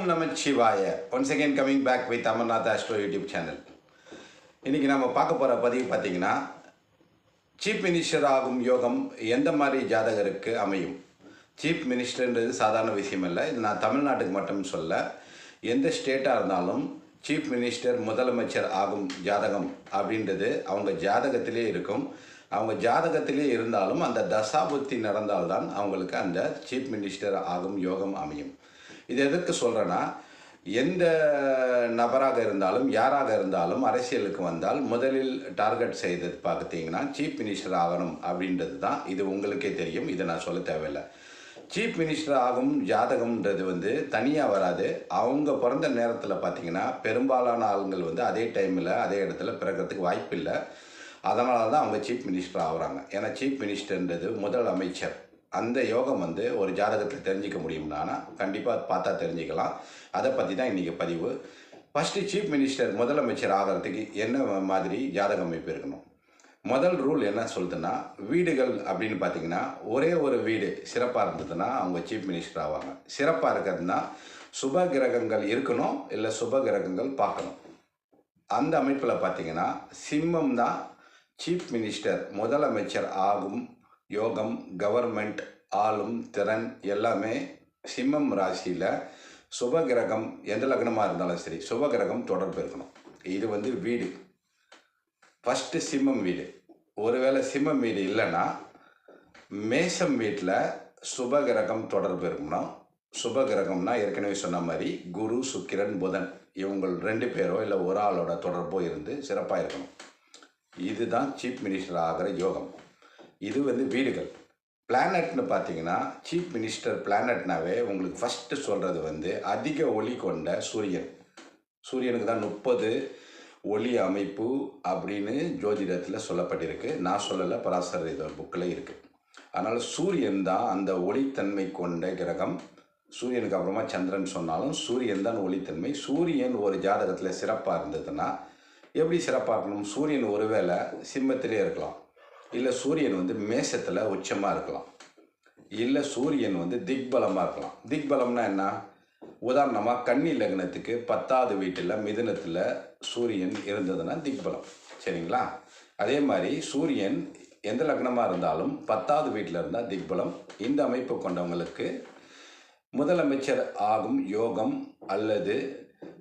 ஓம் நம சிவாய. Once again coming back with Amarnath astro YouTube channel இன்றைக்கி நம்ம பார்க்க போகிற பதிவு பார்த்தீங்கன்னா சீஃப் மினிஸ்டர் ஆகும் யோகம் எந்த மாதிரி ஜாதகருக்கு அமையும்? சீஃப் மினிஸ்டர்ன்றது சாதாரண விஷயம் இல்லை இது நான் தமிழ்நாட்டுக்கு மட்டும் சொல்ல. எந்த ஸ்டேட்டாக இருந்தாலும் சீஃப் மினிஸ்டர் முதலமைச்சர் ஆகும் ஜாதகம் அப்படின்றது அவங்க ஜாதகத்திலே இருக்கும். அவங்க ஜாதகத்திலே இருந்தாலும் அந்த தசாபுத்தி நடந்தால்தான் அவங்களுக்கு அந்த சீஃப் மினிஸ்டர் ஆகும் யோகம் அமையும். இது எதற்கு சொல்கிறேன்னா எந்த நபராக இருந்தாலும் யாராக இருந்தாலும் அரசியலுக்கு வந்தால் முதலில் டார்கெட் செய்தது பார்த்தீங்கன்னா சீஃப் மினிஸ்டர் ஆகணும் அப்படின்றது தான் இது உங்களுக்கே தெரியும். இதை நான் சொல்ல தேவையில்லை. சீஃப் மினிஸ்டர் ஆகும் ஜாதகம்ன்றது வந்து தனியாக வராது. அவங்க பிறந்த நேரத்தில் பார்த்தீங்கன்னா பெரும்பாலான ஆளுங்கள் வந்து அதே டைமில் அதே இடத்துல பிறக்கிறதுக்கு வாய்ப்பு இல்லை அதனால தான் அவங்க சீஃப் மினிஸ்டர் ஆகுறாங்க. ஏன்னா சீஃப் மினிஸ்டர்ன்றது முதல் அமைச்சர். அந்த யோகம் வந்து ஒரு ஜாதகத்தில் தெரிஞ்சிக்க முடியும்னா கண்டிப்பாக பார்த்தா தெரிஞ்சுக்கலாம். அதை பற்றி தான் இன்றைக்கி பதிவு. ஃபஸ்ட்டு சீஃப் மினிஸ்டர் முதலமைச்சர் ஆகிறதுக்கு என்ன மாதிரி ஜாதக அமைப்பு இருக்கணும்? முதல் ரூல் என்ன சொல்லுதுன்னா வீடுகள் அப்படின்னு பார்த்தீங்கன்னா ஒரே ஒரு வீடு சிறப்பாக இருந்ததுன்னா அவங்க சீஃப் மினிஸ்டர் ஆவாங்க. சிறப்பாக இருக்கிறதுனா சுப கிரகங்கள் இருக்கணும் இல்லை சுப கிரகங்கள் பார்க்கணும். அந்த அமைப்பில் பார்த்தீங்கன்னா சிம்மம் தான் சீஃப் மினிஸ்டர் முதலமைச்சர் ஆகும் யோகம் கவர்மெண்ட் ஆளும் திறன் எல்லாமே சிம்மம் ராசியில் சுபகிரகம் எந்த லக்னமாக இருந்தாலும் சரி சுபகிரகம் தொடர்பு இருக்கணும். இது வந்து வீடு. ஃபஸ்ட்டு சிம்மம் வீடு. ஒருவேளை சிம்மம் வீடு இல்லைன்னா மேசம் வீட்டில் சுபகிரகம் தொடர்பு இருக்கணும். சுபகிரகம்னா ஏற்கனவே சொன்ன மாதிரி குரு சுக்கிரன் புதன் இவங்கள் ரெண்டு பேரோ இல்லை ஒரு ஆளோட தொடர்போ இருந்து சிறப்பாக இருக்கணும். இதுதான் சீஃப் மினிஸ்டர் ஆகிற யோகம். இது வந்து வீடுகள். பிளானட்னு பார்த்தீங்கன்னா சீஃப் மினிஸ்டர் பிளானட்னாவே உங்களுக்கு ஃபஸ்ட்டு சொல்கிறது வந்து அதிக ஒளி கொண்ட சூரியன். சூரியனுக்கு தான் முப்பது ஒளி அமைப்பு அப்படின்னு ஜோதிடத்தில் சொல்லப்பட்டிருக்கு. நான் சொல்லலை பராசர இதோட புக்கில் இருக்குது அதனால் சூரியன் தான் அந்த ஒளித்தன்மை கொண்ட கிரகம். சூரியனுக்கு அப்புறமா சந்திரன் சொன்னாலும் சூரியன் தான் ஒளித்தன்மை. சூரியன் ஒரு ஜாதகத்தில் சிறப்பாக இருந்ததுன்னா எப்படி சிறப்பாக இருக்கணும்? சூரியன் ஒருவேளை சிம்மத்திலே இருக்கலாம். இல்லை சூரியன் வந்து மேசத்தில் உச்சமாக இருக்கலாம். இல்லை சூரியன் வந்து திக்பலமாக இருக்கலாம். திக்பலம்னா என்ன? உதாரணமாக கன்னி லக்னத்துக்கு பத்தாவது வீட்டில் மிதுனத்தில் சூரியன் இருந்ததுன்னா திக்பலம். சரிங்களா? அதே மாதிரி சூரியன் எந்த லக்னமாக இருந்தாலும் பத்தாவது வீட்டில் இருந்தால் திக்பலம். இந்த அமைப்பு கொண்டவங்களுக்கு முதலமைச்சர் ஆகும் யோகம் அல்லது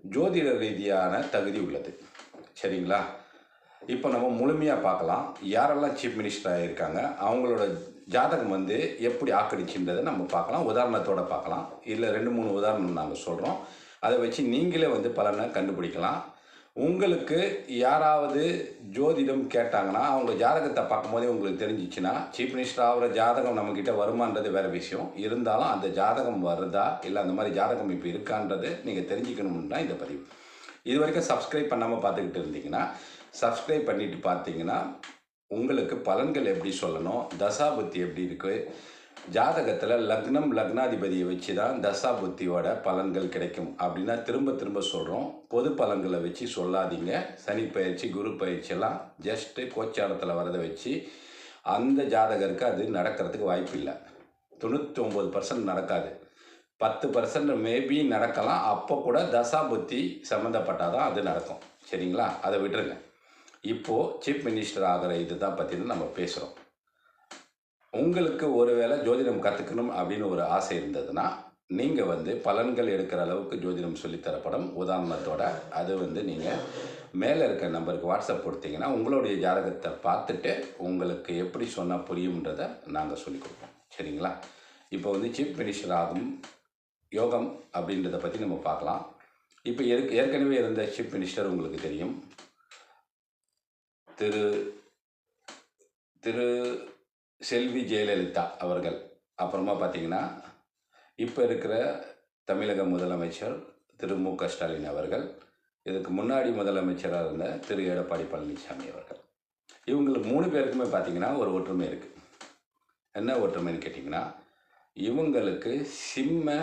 ஜோதிட ரீதியான தகுதி உள்ளது. சரிங்களா? இப்போ நம்ம முழுமையாக பார்க்கலாம். யாரெல்லாம் சீஃப் மினிஸ்டர் ஆகியிருக்காங்க அவங்களோட ஜாதகம் வந்து எப்படி ஆக்கடிச்சுன்றதை நம்ம பார்க்கலாம். உதாரணத்தோடு பார்க்கலாம். இல்லை ரெண்டு மூணு உதாரணம் நாங்கள் சொல்கிறோம் அதை வச்சு நீங்களே வந்து பலனை கண்டுபிடிக்கலாம். உங்களுக்கு யாராவது ஜோதிடம் கேட்டாங்கன்னா அவங்க ஜாதகத்தை பார்க்கும்போதே உங்களுக்கு தெரிஞ்சிச்சுன்னா சீஃப் மினிஸ்டர் ஆகிற ஜாதகம் நம்மக்கிட்ட வருமானது வேறு விஷயம். இருந்தாலும் அந்த ஜாதகம் வருதா இல்லை அந்த மாதிரி ஜாதகம் இப்போ இருக்கான்றது நீங்கள் தெரிஞ்சுக்கணும்னு தான் இந்த பதிவு. இது வரைக்கும் சப்ஸ்கிரைப் பண்ணாமல் பார்த்துக்கிட்டு இருந்தீங்கன்னா சப்ஸ்கிரைப் பண்ணிட்டு பார்த்தீங்கன்னா உங்களுக்கு பலன்கள் எப்படி சொல்லணும் தசாபுத்தி எப்படி இருக்குது ஜாதகத்தில் லக்னம் லக்னாதிபதியை வச்சு தான் தசா புத்தியோட பலன்கள் கிடைக்கும் அப்படின்னா திரும்ப திரும்ப சொல்கிறோம் பொது பலன்களை வச்சு சொல்லாதீங்க. சனி பயிற்சி குரு பயிற்சியெல்லாம் ஜஸ்ட்டு கோச்சாரத்தில் வரதை வச்சு அந்த ஜாதகருக்கு அது நடக்கிறதுக்கு வாய்ப்பு இல்லை. தொண்ணூற்றி ஒம்பது பர்சன்ட் நடக்காது. பத்து பர்சன்ட் மேபி நடக்கலாம். அப்போ கூட தசாபுத்தி சம்மந்தப்பட்டால் தான் அது நடக்கும். சரிங்களா? அதை விட்டுருங்க. இப்போது சீஃப் மினிஸ்டர் ஆகிற இது தான் பற்றி நம்ம பேசுகிறோம் உங்களுக்கு ஒருவேளை ஜோதிடம் கற்றுக்கணும் அப்படின்னு ஒரு ஆசை இருந்ததுன்னா நீங்கள் வந்து பலன்கள் எடுக்கிற அளவுக்கு ஜோதிடம் சொல்லித்தரப்படும் உதாரணத்தோட அது வந்து நீங்கள் மேலே இருக்க நம்பருக்கு வாட்ஸ்அப் கொடுத்தீங்கன்னா உங்களுடைய ஜாதகத்தை பார்த்துட்டு உங்களுக்கு எப்படி சொன்னால் புரியுன்றதை நாங்கள் சொல்லிக் கொடுப்போம். சரிங்களா? இப்போ வந்து சீஃப் மினிஸ்டர் ஆகும். யோகம் அப்படின்றத பற்றி நம்ம பார்க்கலாம். இப்போ ஏற்க ஏற்கனவே இருந்த சீஃப் மினிஸ்டர் உங்களுக்கு தெரியும். திரு திரு செல்வி ஜெயலலிதா அவர்கள். அப்புறமா பார்த்தீங்கன்னா இப்போ இருக்கிற தமிழக முதலமைச்சர் திரு மு க ஸ்டாலின் அவர்கள் இதுக்கு முன்னாடி முதலமைச்சராக இருந்த திரு எடப்பாடி பழனிசாமி அவர்கள். இவங்களுக்கு மூணு பேருக்குமே பார்த்தீங்கன்னா ஒரு ஒற்றுமை இருக்குது என்ன ஒற்றுமைன்னு கேட்டிங்கன்னா இவங்களுக்கு சிம்ம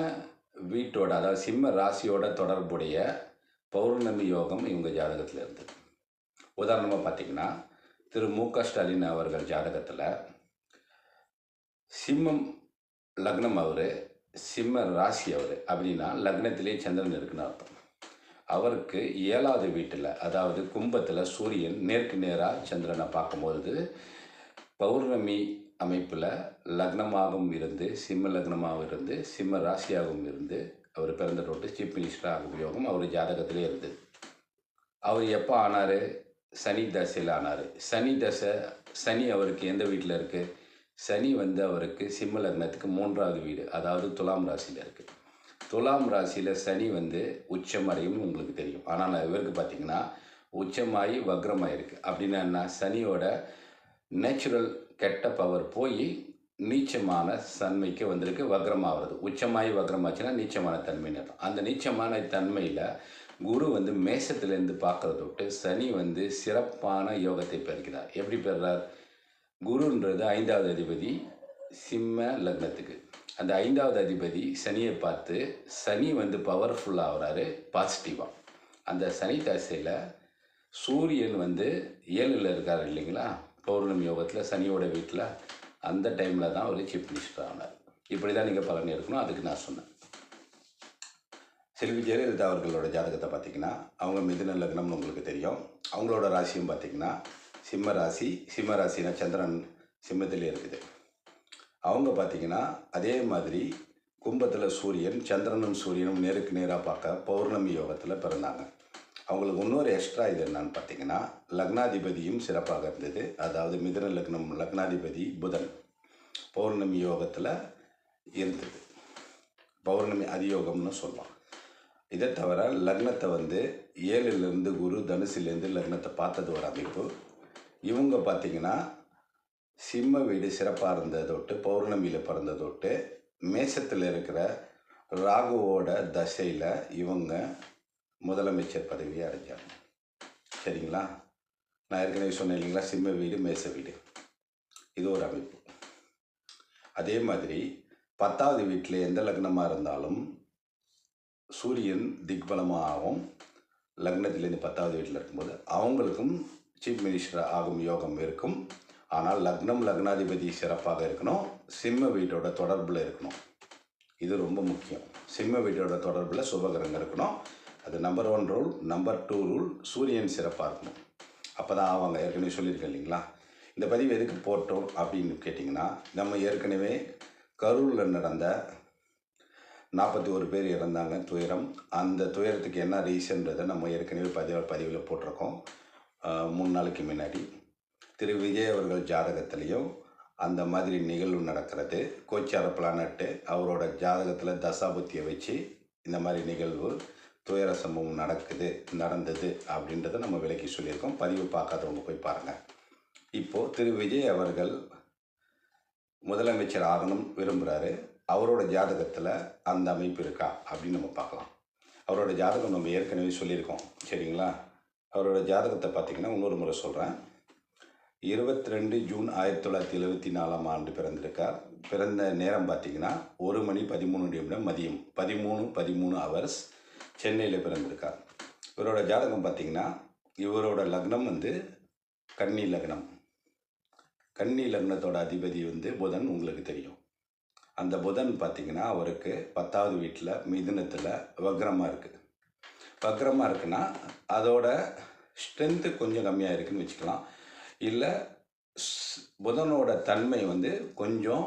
வீட்டோட அதாவது சிம்ம ராசியோட தொடர்புடைய பௌர்ணமி யோகம் இவங்க ஜாதகத்தில் இருந்தது. உதாரணமாக பார்த்தீங்கன்னா திரு மு க. ஸ்டாலின் அவர்கள் ஜாதகத்தில் சிம்மம் லக்னம் அவர் சிம்ம ராசி அவர் அப்படின்னா லக்னத்திலே சந்திரன் இருக்குன்னு அர்த்தம். அவருக்கு ஏழாவது வீட்டில் அதாவது கும்பத்தில் சூரியன் நேருக்கு நேராக சந்திரனை பார்க்கும்போது பௌர்ணமி அமைப்பில் லக்னமாகவும் இருந்து சிம்ம லக்னமாகவும் இருந்து சிம்ம ராசியாகவும் இருந்து அவர் பிறந்த தொட்டு சீஃப் மினிஸ்டராக உபயோகம் யோகம் அவர் ஜாதகத்திலே இருந்தது. அவர் எப்போ ஆனார்? சனி தசையில் ஆனார். சனி தசை சனி அவருக்கு எந்த வீட்டில் இருக்குது சனி வந்து அவருக்கு சிம்ம லக்னத்துக்கு மூன்றாவது வீடு அதாவது துலாம் ராசியில் இருக்குது துலாம் ராசியில் சனி வந்து உச்சமடையும் உங்களுக்கு தெரியும். ஆனால் இவருக்கு பார்த்தீங்கன்னா உச்சமாகி வக்ரமாக இருக்குது அப்படின்னா என்ன? சனியோட நேச்சுரல் கெட்ட பவர் போய் நீச்சமான தன்மைக்கு வந்திருக்கு வக்ரமாகிறது. உச்சமாகி வக்ரமாச்சுன்னா நீச்சமான தன்மைன்னு அர்த்தம். அந்த நீச்சமான தன்மையில் குரு வந்து மேசத்திலேருந்து பார்க்கறத விட்டு சனி வந்து சிறப்பான யோகத்தை பெறுகிறார். எப்படி பெறுறார்? குருன்றது ஐந்தாவது அதிபதி சிம்ம லக்னத்துக்கு. அந்த ஐந்தாவது அதிபதி சனியை பார்த்து சனி வந்து பவர்ஃபுல்லாக ஆகிறாரு பாசிட்டிவாக அந்த சனி தசையில் சூரியன் வந்து ஏழில் இருக்கார் இல்லைங்களா? பௌர்ணமி யோகத்தில் சனியோட வீட்டில் அந்த டைமில் தான் அவர் சீஃப் மினிஸ்டர் ஆனார். இப்படி தான் நீங்கள் பலன் எடுக்கணும் அதுக்கு நான் சொன்னேன். செல்வி ஜெயலலிதா அவர்களோட ஜாதகத்தை பார்த்தீங்கன்னா அவங்க மிதுன லக்னம்னு உங்களுக்கு தெரியும். அவங்களோட ராசியும் பார்த்தீங்கன்னா சிம்ம ராசி சிம்ம ராசினா சந்திரன் சிம்மத்திலே இருக்குது. அவங்க பார்த்தீங்கன்னா அதே மாதிரி கும்பத்தில் சூரியன் சந்திரனும் சூரியனும் நேருக்கு நேராக பார்க்க பௌர்ணமி யோகத்தில் பிறந்தாங்க. அவங்களுக்கு இன்னொரு எக்ஸ்ட்ரா இது என்னன்னு பார்த்தீங்கன்னா லக்னாதிபதியும் சிறப்பாக இருந்தது. அதாவது மிதுன லக்னம் லக்னாதிபதி புதன் பௌர்ணமி யோகத்தில் இருந்தது. பௌர்ணமி அதியோகம்னு சொல்லலாம் இதை தவிர லக்னத்தை வந்து ஏழிலேருந்து குரு தனுசிலேருந்து லக்னத்தை பார்த்தது ஒரு அமைப்பு. இவங்க பார்த்தீங்கன்னா சிம்ம வீடு சிறப்பாக இருந்ததொட்டு பௌர்ணமியில் பிறந்ததொட்டு மேசத்தில் இருக்கிற ராகுவோட தசையில் இவங்க முதலமைச்சர் பதவியை அடைஞ்சாங்க. சரிங்களா? நான் ஏற்கனவே சொன்னேன் இல்லைங்களா? சிம்ம வீடு மேச வீடு. இது ஒரு அமைப்பு. அதே மாதிரி பத்தாவது வீட்டில் எந்த லக்னமாக இருந்தாலும் சூரியன் திக்பலமாகவும் லக்னத்திலேருந்து பத்தாவது வீட்டில் இருக்கும்போது அவங்களுக்கும் சீஃப் மினிஸ்டர் ஆகும் யோகம் இருக்கும். ஆனால் லக்னம் லக்னாதிபதி சிறப்பாக இருக்கணும். சிம்ம வீட்டோட தொடர்பில் இருக்கணும். இது ரொம்ப முக்கியம். சிம்ம வீட்டோட தொடர்பில் சுபகிரகம் இருக்கணும். அது number one rule number two rule சூரியன் சிறப்பாக இருக்கணும். அப்போ தான் ஆவாங்க ஏற்கனவே சொல்லியிருக்கேன் இல்லைங்களா? இந்த பதிவு எதுக்கு போட்டோம் அப்படின்னு கேட்டிங்கன்னா நம்ம ஏற்கனவே கரூரில் நடந்த நாற்பத்தி ஒரு பேர் இறந்தாங்க துயரம். அந்த துயரத்துக்கு என்ன ரீசன்றதை நம்ம ஏற்கனவே பதிவு பதிவில் போட்டிருக்கோம். மூணு நாளைக்கு முன்னாடி. திரு. விஜய் அவர்கள் ஜாதகத்திலையும் அந்த மாதிரி நிகழ்வு நடக்கிறது. கோச்சார பிளானட்டு அவரோட ஜாதகத்தில் தசாபுத்தியை வச்சு இந்த மாதிரி நிகழ்வு துயர சம்பவம் நடக்குது நடந்தது அப்படின்றத நம்ம விலக்கி சொல்லியிருக்கோம். பதிவு பார்க்காதவங்க போய் பாருங்கள் இப்போது திரு. விஜய் அவர்கள் முதலமைச்சர் ஆகணும் விரும்புகிறாரு அவரோட ஜாதகத்தில் அந்த அமைப்பு இருக்கா அப்படின்னு நம்ம பார்க்கலாம். அவரோட ஜாதகம் நம்ம ஏற்கனவே சொல்லியிருக்கோம். சரிங்களா? அவரோட ஜாதகத்தை பார்த்தீங்கன்னா இன்னொரு முறை சொல்கிறேன் இருபத்தி ரெண்டு ஜூன் ஆயிரத்தி தொள்ளாயிரத்தி எழுபத்தி நாலாம் ஆண்டு பிறந்திருக்கார். பிறந்த நேரம் பார்த்தீங்கன்னா ஒரு மணி பதிமூணு நிமிடம் மதியம். பதிமூணு பதிமூணு ஹவர்ஸ் சென்னையில் பிறந்திருக்கார். இவரோட ஜாதகம் பார்த்தீங்கன்னா இவரோட லக்னம் வந்து கன்னி லக்னம். கன்னி லக்னத்தோட அதிபதி வந்து புதன் உங்களுக்கு தெரியும். அந்த புதன் பார்த்திங்கன்னா அவருக்கு பத்தாவது வீட்டில் மிதுனத்தில் வக்ரமாக இருக்குது வக்ரமாக இருக்குன்னா அதோட ஸ்ட்ரென்த்து கொஞ்சம் கம்மியாக இருக்குதுன்னு வச்சுக்கலாம். இல்லை புதனோட தன்மை வந்து கொஞ்சம்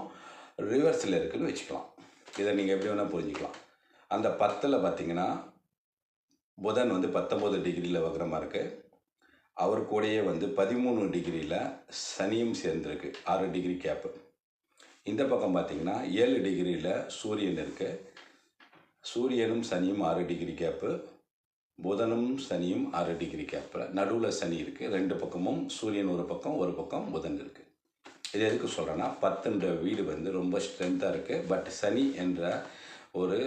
ரிவர்ஸில் இருக்குதுன்னு வச்சுக்கலாம். இதை நீங்கள் எப்படி வேணால் புரிஞ்சுக்கலாம். அந்த பத்தில் பார்த்தீங்கன்னா புதன் வந்து பத்தொம்போது டிகிரியில் வக்ரமாக இருக்குது அவர் கூடயே வந்து பதிமூணு டிகிரியில் சனியும் சேர்ந்துருக்கு. ஆறு டிகிரி கேப்பு. இந்த பக்கம் பார்த்திங்கன்னா ஏழு டிகிரியில் சூரியன் இருக்குது சூரியனும் சனியும் ஆறு டிகிரி கேப்பு. புதனும் சனியும் ஆறு டிகிரி கேப்பில் நடுவில் சனி இருக்குது ரெண்டு பக்கமும் சூரியன் ஒரு பக்கம் ஒரு பக்கம் புதன் இருக்குது இது எதுக்கு சொல்கிறேன்னா பத்துன்ற வீடு வந்து ரொம்ப ஸ்ட்ரென்த்தாக இருக்குது பட் சனி என்ற ஒரு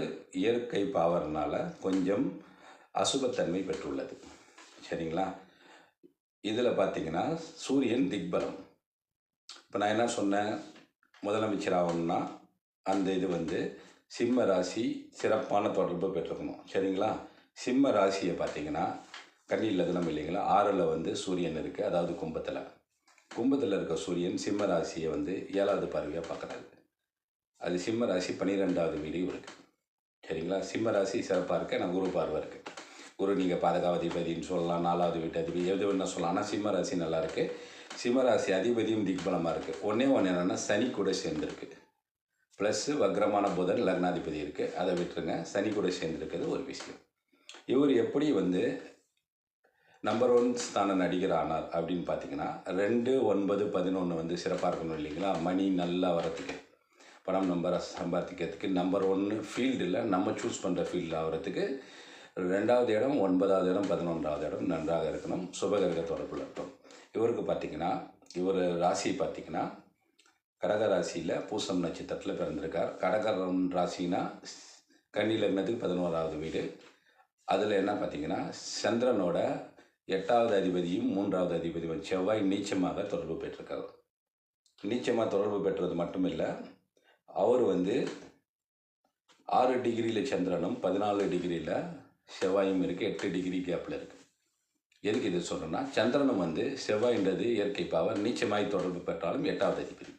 இயற்கை பாவர்னால கொஞ்சம் அசுபத்தன்மை பெற்றுள்ளது. சரிங்களா? இதில் பார்த்தீங்கன்னா சூரியன் திக்பலம். இப்போ நான் என்ன சொன்னேன்? முதலமைச்சர் ஆகணும்னா அந்த இது வந்து சிம்ம ராசி சிறப்பான தொடர்பு பெற்றுக்கணும். சரிங்களா? சிம்ம ராசியை பார்த்தீங்கன்னா கன்னி தினம் இல்லைங்களா? ஆறில் வந்து சூரியன் இருக்குது அதாவது கும்பத்தில். கும்பத்தில் இருக்க சூரியன் சிம்ம ராசியை வந்து ஏழாவது பார்வையாக பார்க்குறாரு. அது சிம்ம ராசி பன்னிரெண்டாவது வீடியும் இருக்குது சரிங்களா? சிம்ம ராசி சிறப்பாக இருக்க ஆனால் குரு பார்வை இருக்குது குரு நீங்கள் பாதகாவதிபதினு சொல்லலாம் நாலாவது வீட்டு அதிபதி எது வேணால் சொல்லலாம். ஆனால் சிம்ம ராசி நல்லா சிம்மராசி அதிபதியும் திக்பலமாக இருக்குது ஒன்றே ஒன்று என்னென்னா சனி கூட சேர்ந்துருக்கு. ப்ளஸ்ஸு வக்ரமான புதன் லக்னாதிபதி இருக்குது அதை விட்டுருங்க. சனி கூட சேர்ந்துருக்கிறது ஒரு விஷயம். இவர் எப்படி வந்து நம்பர் ஒன் ஸ்தான நடிகர் ஆனார் அப்படின்னு பார்த்தீங்கன்னா ரெண்டு ஒன்பது பதினொன்று வந்து சிறப்பாக இருக்கணும் இல்லைங்களா? மணி நல்லா வரத்துக்கு பணம் நம்பரை சம்பாதிக்கிறதுக்கு நம்பர் ஒன்று ஃபீல்டில் நம்ம சூஸ் பண்ணுற ஃபீல்டில் ஆகிறதுக்கு ரெண்டாவது இடம் ஒன்பதாவது இடம் பதினொன்றாவது இடம் நன்றாக இருக்கணும். சுபகிரக தொடர்பில் இருக்கணும் இவருக்கு பார்த்தீங்கன்னா இவர் ராசி பார்த்தீங்கன்னா கடக ராசியில் பூசம் நட்சத்திரத்தில் பிறந்திருக்கார். கடகரம் ராசினா கன்னி லக்னத்துக்கு பதினோராவது வீடு. அதில் என்ன பார்த்தீங்கன்னா சந்திரனோட எட்டாவது அதிபதியும் மூன்றாவது அதிபதியும் செவ்வாய் நீச்சமாக தொடர்பு பெற்றிருக்கார். நீச்சமாக தொடர்பு பெற்றது மட்டும் இல்லை அவர் வந்து ஆறு டிகிரியில் சந்திரனும் பதினாலு டிகிரியில் செவ்வாயும் இருக்குது எட்டு டிகிரி கேப்பில் இருக்குது எதுக்கு இது சொல்கிறேன்னா சந்திரனும் வந்து செவ்வாயின்றது இயற்கை பாவர் நீச்சமாய் தொடர்பு பெற்றாலும் எட்டாவது அதிபதி.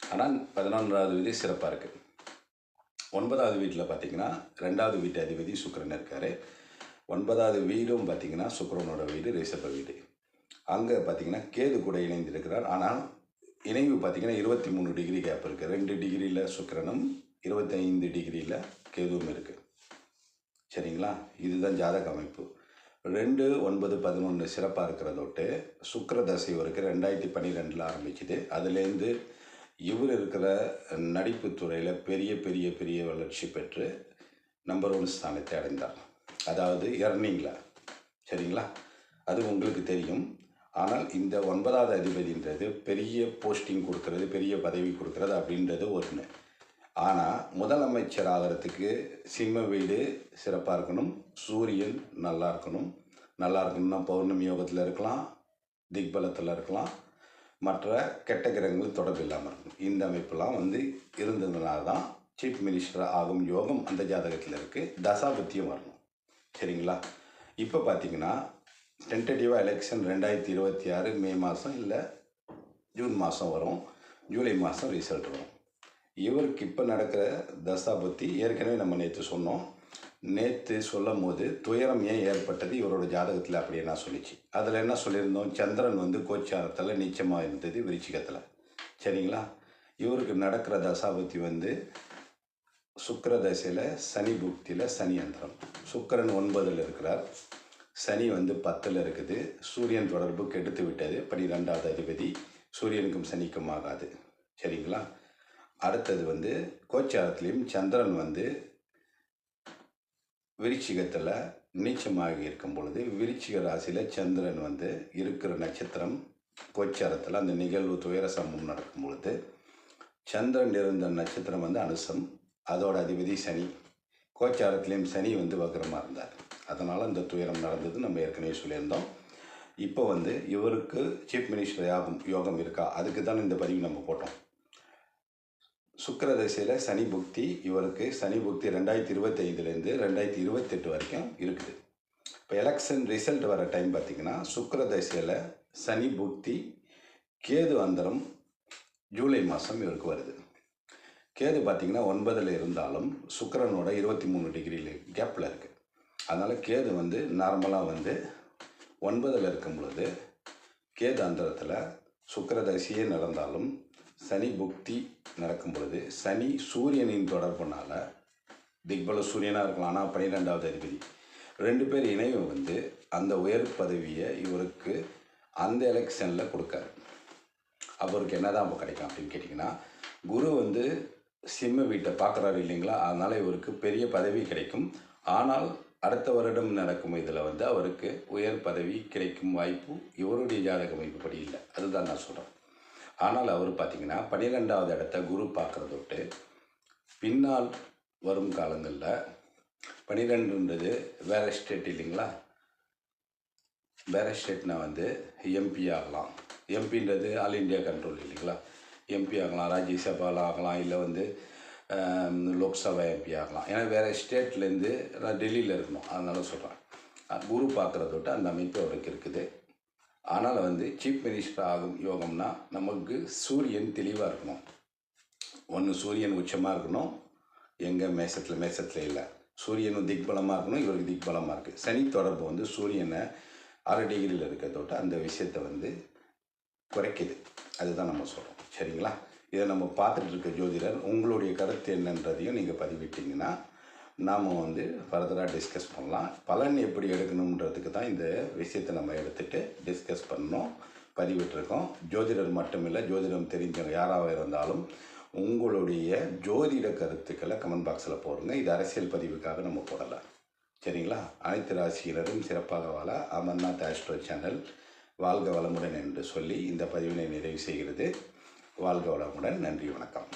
ஆனால் பதினொன்றாவது விதி சிறப்பாக இருக்குது ஒன்பதாவது வீட்டில் பார்த்தீங்கன்னா ரெண்டாவது வீட்டு அதிபதி சுக்கரன் இருக்கார். ஒன்பதாவது வீடும் பார்த்தீங்கன்னா சுக்கரனோட வீடு ரிஷப வீடு. அங்கே பார்த்தீங்கன்னா கேது கூட இணைந்திருக்கிறார் ஆனால் இணைவு பார்த்தீங்கன்னா இருபத்தி மூணு டிகிரி கேப் இருக்குது ரெண்டு டிகிரியில் சுக்கரனும் இருபத்தைந்து டிகிரியில் கேதுவும் இருக்குது சரிங்களா? இதுதான் ஜாதக அமைப்பு. ரெண்டு ஒன்பது பதினொன்று சிறப்பாக இருக்கிறதோட்டு சுக்கிர தசை வரைக்கும் ரெண்டாயிரத்தி பன்னிரெண்டில் ஆரம்பிச்சுது அதுலேருந்து இவர் இருக்கிற நடிப்பு துறையில் பெரிய பெரிய பெரிய வளர்ச்சி பெற்று நம்பர் ஒன் ஸ்தானத்தை அடைந்தார். அதாவது எர்னிங்கில் சரிங்களா? அது உங்களுக்கு தெரியும். ஆனால் இந்த ஒன்பதாவது அதிபதின்றது பெரிய போஸ்டிங் கொடுக்கறது பெரிய பதவி கொடுக்கறது அப்படின்றது ஒன்று ஆனால் முதலமைச்சர் ஆகிறதுக்கு சிம்ம வீடு சிறப்பாக இருக்கணும். சூரியன் நல்லா இருக்கணும். நல்லா இருக்கணும்னா பௌர்ணமி யோகத்தில் இருக்கலாம் திக்பலத்தில் இருக்கலாம். மற்ற கெட்ட கிரகங்கள் தொடர்பு இல்லாமல் இருக்கும் இந்த அமைப்பெல்லாம் வந்து இருந்ததுனால தான் சீஃப் மினிஸ்டர் ஆகும் யோகம் அந்த ஜாதகத்தில் இருக்குது தசாபத்தியம் வரணும். சரிங்களா? இப்போ பார்த்தீங்கன்னா டென்டேட்டிவாக எலெக்ஷன் ரெண்டாயிரத்தி இருபத்தி ஆறு மே மாதம் இல்லை ஜூன் மாதம் வரும். ஜூலை மாதம் ரிசல்ட் வரும். இவருக்கு இப்போ நடக்கிற தசாபத்தி ஏற்கனவே நம்ம நேற்று சொன்னோம். நேற்று சொல்லும் போது துயரம் ஏன் ஏற்பட்டது? இவரோட ஜாதகத்தில் அப்படி என்ன சொல்லிச்சு? அதில் என்ன சொல்லியிருந்தோம்? சந்திரன் வந்து கோச்சாரத்தில் நீச்சமாக இருந்தது விருச்சிகத்தில். சரிங்களா? இவருக்கு நடக்கிற தசாபத்தி வந்து சுக்கர தசையில் சனி புக்தியில் சனி அந்தரம் சுக்கிரன் ஒன்பதில் இருக்கிறார். சனி வந்து பத்தில் இருக்குது. சூரியன் தொடர்பு கெடுத்து விட்டது. பனிரெண்டாவது அதிபதி. சூரியனுக்கும் சனிக்கும் ஆகாது. சரிங்களா? அடுத்தது வந்து கோச்சாரத்துலேயும் சந்திரன் வந்து விருச்சிகத்தில் நீச்சமாக இருக்கும் பொழுது விருச்சிக ராசியில் சந்திரன் வந்து இருக்கிற நட்சத்திரம் கோச்சாரத்தில் அந்த நிகழ்வு துயர சம்பவம் நடக்கும் பொழுது சந்திரன் இருந்த நட்சத்திரம் வந்து அனுசம். அதோட அதிபதி சனி. கோச்சாரத்துலேயும் சனி வந்து வக்கரமாக இருந்தார். அதனால் அந்த துயரம் நடந்தது நம்ம ஏற்கனவே சொல்லியிருந்தோம். இப்போ வந்து இவருக்கு சீஃப் மினிஸ்டர் யாகம் யோகம் இருக்கா? அதுக்கு தான் இந்த பதிவு நம்ம போட்டோம். சுக்கர தசையில் சனி புக்தி இவருக்கு சனி புக்தி ரெண்டாயிரத்தி இருபத்தைந்துலேருந்து ரெண்டாயிரத்தி இருபத்தெட்டு வரைக்கும் இருக்குது. இப்போ எலெக்ஷன் ரிசல்ட் வர டைம் பார்த்திங்கன்னா சுக்கர தசையில் சனி புக்தி கேது அந்தரம் ஜூலை மாதம் இவருக்கு வருது. கேது பார்த்திங்கன்னா ஒன்பதில் இருந்தாலும் சுக்கரனோட இருபத்தி மூணு டிகிரியில் கேப்பில் இருக்குது அதனால் கேது வந்து நார்மலாக வந்து ஒன்பதில் இருக்கும் பொழுது கேது அந்தரத்தில் சுக்கரதசியே நடந்தாலும் சனி புக்தி நடக்கும் பொழுது சனி சூரியனின் தொடர்புனால திக்பல சூரியனாக இருக்கலாம். ஆனால் பன்னிரெண்டாவது அதிபதி. ரெண்டு பேர் இணைவு வந்து அந்த உயர் பதவியை இவருக்கு அந்த எலெக்ஷனில் கொடுக்காரு. அவருக்கு என்ன தான் கிடைக்கும் அப்படின்னு கேட்டிங்கன்னா குரு வந்து சிம்ம வீட்டை பார்க்குறாரு இல்லைங்களா? அதனால் இவருக்கு பெரிய பதவி கிடைக்கும். ஆனால் அடுத்த வருடம் நடக்கும் இதில் வந்து அவருக்கு உயர் பதவி கிடைக்கும் வாய்ப்பு இவருடைய ஜாதக அமைப்புப்படி இல்லை. அதுதான் நான் சொல்கிறேன் ஆனால் அவர் பார்த்திங்கன்னா பன்னிரெண்டாவது இடத்த குரு பார்க்குறதொட்டு பின்னால் வரும் காலங்களில் பன்னிரெண்டுன்றது வேற ஸ்டேட் இல்லைங்களா? வேற ஸ்டேட்னா வந்து எம்பி ஆகலாம். எம்பின்றது ஆல் இந்தியா கண்ட்ரோல் இல்லைங்களா? எம்பி ஆகலாம் ராஜ்யசபாவில் ஆகலாம் இல்லை வந்து லோக்சபா எம்பி ஆகலாம். ஏன்னா வேறு ஸ்டேட்லேருந்து நான் டெல்லியில் இருக்கணும். அதனால சொல்கிறேன் குரு பார்க்குறத விட்டு அந்த அமைப்பு அவருக்கு இருக்குது. ஆனால் வந்து சீஃப் மினிஸ்டர் ஆகும் யோகம்னா நமக்கு சூரியன் தெளிவாக இருக்கணும். ஒன்று சூரியன் உச்சமாக இருக்கணும். எங்கே மேசத்தில் மேசத்தில் இல்லை. சூரியனும் திக்பலமாக இருக்கணும் இவருக்கு திக்பலமாக இருக்குது சனி தொடர்பு வந்து சூரியனை அரை டிகிரியில் இருக்கிறதோட அந்த விஷயத்தை வந்து குறைக்குது. அதுதான் நம்ம சொல்கிறோம் சரிங்களா? இதை நம்ம பார்த்துட்டு இருக்க ஜோதிடர் உங்களுடைய கருத்து என்னன்றதையும் நீங்கள் பதிவிட்டிங்கன்னா நாம் வந்து ஃபர்தராக டிஸ்கஸ் பண்ணலாம். பலன் எப்படி எடுக்கணுன்றதுக்கு தான் இந்த விஷயத்தை நம்ம எடுத்துகிட்டு டிஸ்கஸ் பண்ணோம் பதிவிட்டிருக்கோம். ஜோதிடர் மட்டுமில்லை ஜோதிடம் தெரிஞ்சவங்க யாராக இருந்தாலும் உங்களுடைய ஜோதிட கருத்துக்களை கமெண்ட் பாக்ஸில் போடுங்க. இது அரசியல் பதிவுக்காக நம்ம போடலாம். சரிங்களா? அனைத்து ராசியினரும் சிறப்பாக வாழ அமர்நாத் ஆஸ்ட்ரோ சேனல் வாழ்க வளமுடன் என்று சொல்லி இந்த பதிவினை நிறைவு செய்கிறது. வாழ்க வளமுடன். நன்றி வணக்கம்.